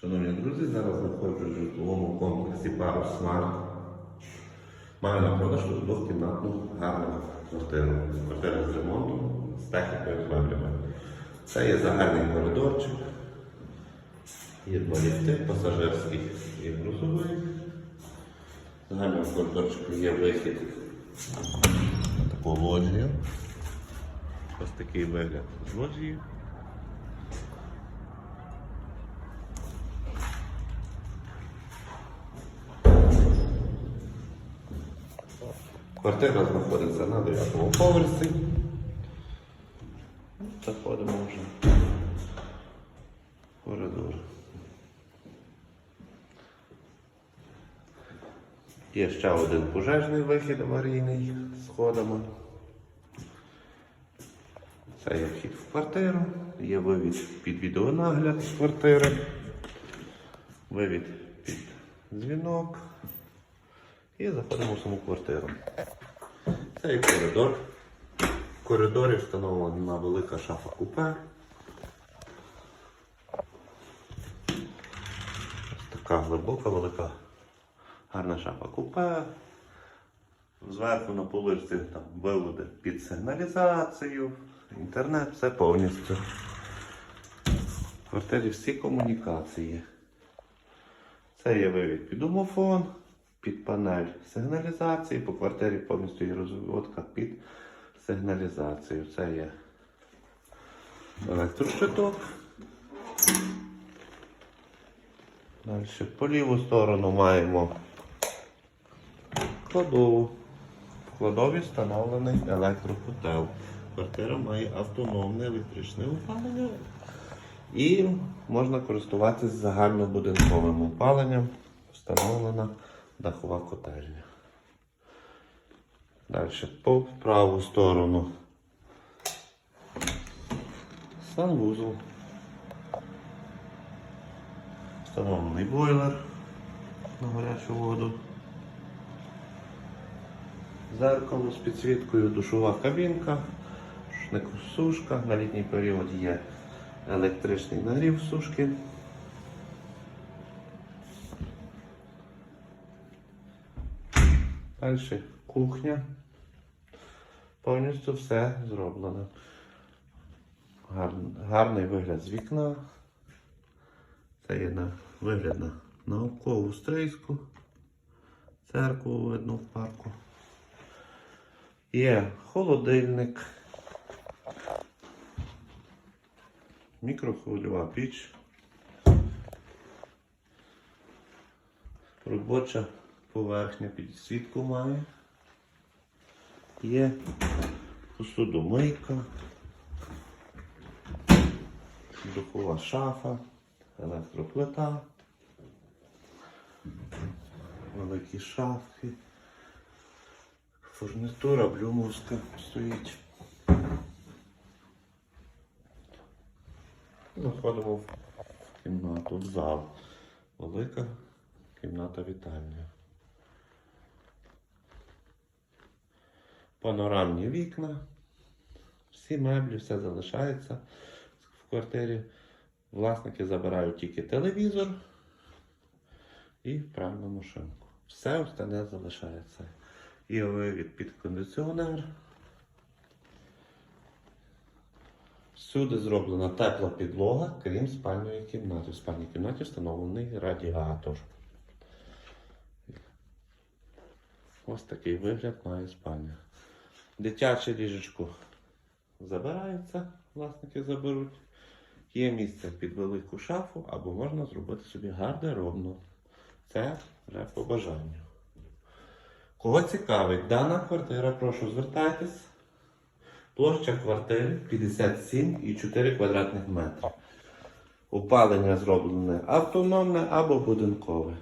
Шановні друзі, зараз знаходжусь в житловому комплексі Парус Смарт. Маю на продаж двохкімнатну гарну квартиру. Квартира з ремонтом, з технікою, з меблями. Це є загальний коридорчик. Є два ліфти, пасажирський і грузовий. Загальному коридорчику є вихід на таку лоджію. Ось такий вигляд з лоджії. Квартира знаходиться на 9 поверсі. Заходимо вже в коридор. Є ще один пожежний вихід аварійний сходами. Це є вхід в квартиру, є вивід під відеонагляд з квартири, вивід під дзвінок. І заходимо в саму квартиру. Це є коридор. В коридорі встановлена велика шафа купе. Ось така глибока, велика, гарна шафа купе. Зверху на поличці там виводи під сигналізацію, інтернет, все повністю. В квартирі всі комунікації. Це є вивід під домофон, під панель сигналізації. По квартирі повністю є розводка під сигналізацію. Це є електрощиток. Далі по ліву сторону маємо кладову. В кладові встановлений електрокотел. Квартира має автономне електричне опалення. І можна користуватися загальнобудинковим опаленням. Встановлена дахова котельня. Далі по праву сторону. Санвузол. Встановлений бойлер на гарячу воду. Зеркало з підсвіткою, душова кабінка, сушка. На літній період є електричний нагрів сушки. Далі кухня. Повністю все зроблено. Гарний вигляд з вікна. Це є на, вигляд на наукову стрийську. Церкву видно в парку. Є холодильник. Мікрохвильова піч. Робоча поверхня підсвітку має. Є посудомийка, духова шафа, електроплита, великі шафки, фурнітура блюмовська стоїть. Заходимо в кімнату, в зал. Велика кімната вітальня. Панорамні вікна. Всі меблі, все залишається в квартирі. Власники забирають тільки телевізор і пральну машинку. Все остальне залишається. І вивід під кондиціонер. Всюди зроблена тепла підлога, крім спальної кімнати. В спальній кімнаті встановлений радіатор. Ось такий вигляд має спальня. Дитяче ліжечко забирається, власники заберуть. Є місце під велику шафу, або можна зробити собі гардеробну. Це вже по бажанню. Кого цікавить дана квартира, прошу звертайтесь. Площа квартири 57,4 квадратних метри. Опалення зроблене автономне або будинкове.